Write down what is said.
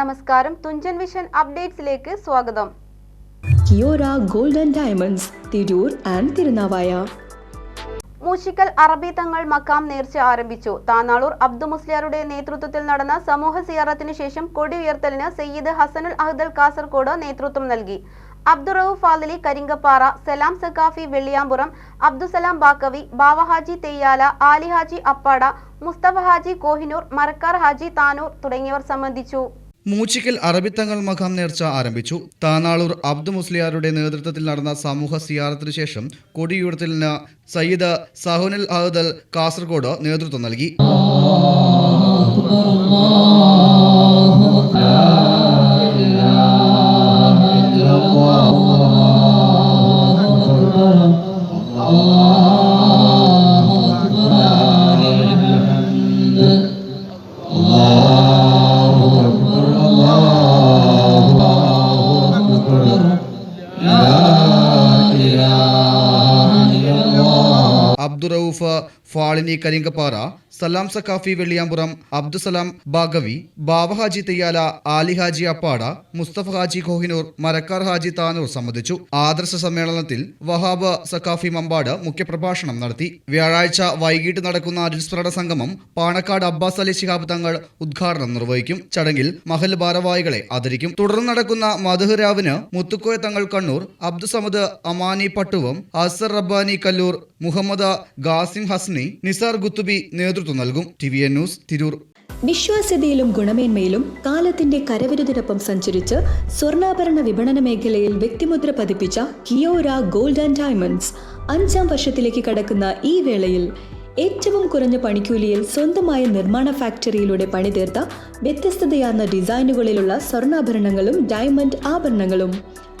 നമസ്കാരം. തുഞ്ചൻ വിഷൻ അപ്ഡേറ്റ്സിലേക്ക് സ്വാഗതം. Kiyora golden diamonds Tirur and Thirunavaya. മൂശിക്കൽ അറബി തങ്ങൾ മക്കാം നേർച്ച ആരംഭിച്ചു. താനാളൂർ അബ്ദു മുസ്ലിയാരുടെ നേതൃത്വത്തിൽ നടന്ന സമൂഹ സിയാറത്തിന് ശേഷം കൊടി ഉയർത്തലിന് സയ്യിദ് ഹസനുൽ അഹ്ദൽ കാസർകോട് നേതൃത്വം നൽകി. അബ്ദുറൌഫ് ഫാദലി കരിങ്കപ്പാറ സലാം സക്കാഫി വെള്ളിയാമ്പുറം അബ്ദുസലാം ബാക്കവി ബാവഹാജി തെയ്യാല ആലി ഹാജി അപ്പാട മുസ്തഫ ഹാജി കോഹിനൂർ മരക്കാർ ഹാജി താനൂർ തുടങ്ങിയവർ സംബന്ധിച്ചു. മൂച്ചിക്കൽ അറബിത്തങ്ങൾ മഖാം നേർച്ച ആരംഭിച്ചു. താനാളൂർ അബ്ദു മുസ്ലിയാരുടെ നേതൃത്വത്തിൽ നടന്ന സമൂഹ സിയാറത്തിനു ശേഷം കൊടിയുയർത്തലിന് സയ്യിദ് സഹുനൽ അഹദൽ കാസർഗോഡ് നേതൃത്വം നൽകി. അബ്ദുറൌഫ് ഫാളിനി കരിങ്കപ്പാറ സലാം സഖാഫി വെള്ളിയാമ്പുറം അബ്ദുസലാം ബാഗവി ബാവഹാജി തെയ്യാല ആലി ഹാജി അപ്പാട മുസ്തഫ ഹാജി കോഹിനൂർ മരക്കാർ ഹാജി താനൂർ സംബന്ധിച്ചു. ആദർശ സമ്മേളനത്തിൽ വഹാബ് സഖാഫി മമ്പാട് മുഖ്യപ്രഭാഷണം നടത്തി. വ്യാഴാഴ്ച വൈകിട്ട് നടക്കുന്ന അനുസ്മരണ സംഗമം പാണക്കാട് അബ്ബാസ് അലി ശിഹാബ് തങ്ങൾ ഉദ്ഘാടനം നിർവഹിക്കും. ചടങ്ങിൽ മഹൽ ഭാരവാഹികളെ ആദരിക്കും. തുടർന്ന് നടക്കുന്ന മധുഹരാവിന് മുത്തുക്കോയ തങ്ങൾ കണ്ണൂർ അബ്ദുസമദ് അമാനി പട്ടുവം അസർ റബ്ബാനി കല്ലൂർ മുഹമ്മദ് ഗാസിം ഹസ്നി നിസാർ ഗുത്തുബി നേതൃത്വം നൽകും. T V N news Tirur. വിശ്വാസ്യതയിലും ഗുണമേന്മയിലും കാലത്തിന്റെ കരവിരുതിനൊപ്പം സഞ്ചരിച്ച് സ്വർണാഭരണ വിപണന മേഖലയിൽ വ്യക്തിമുദ്ര പതിപ്പിച്ച കിയോര ഗോൾഡ് ആൻഡ് ഡയമണ്ട്സ് അഞ്ചാം വർഷത്തിലേക്ക് കടക്കുന്ന ഈ വേളയിൽ ഏറ്റവും കുറഞ്ഞ പണിക്കൂലിയിൽ സ്വന്തമായ നിർമ്മാണ ഫാക്ടറിയിലൂടെ പണിതീർത്ത വ്യത്യസ്തതയാർന്ന ഡിസൈനുകളിലുള്ള സ്വർണാഭരണങ്ങളും ഡയമണ്ട് ആഭരണങ്ങളും.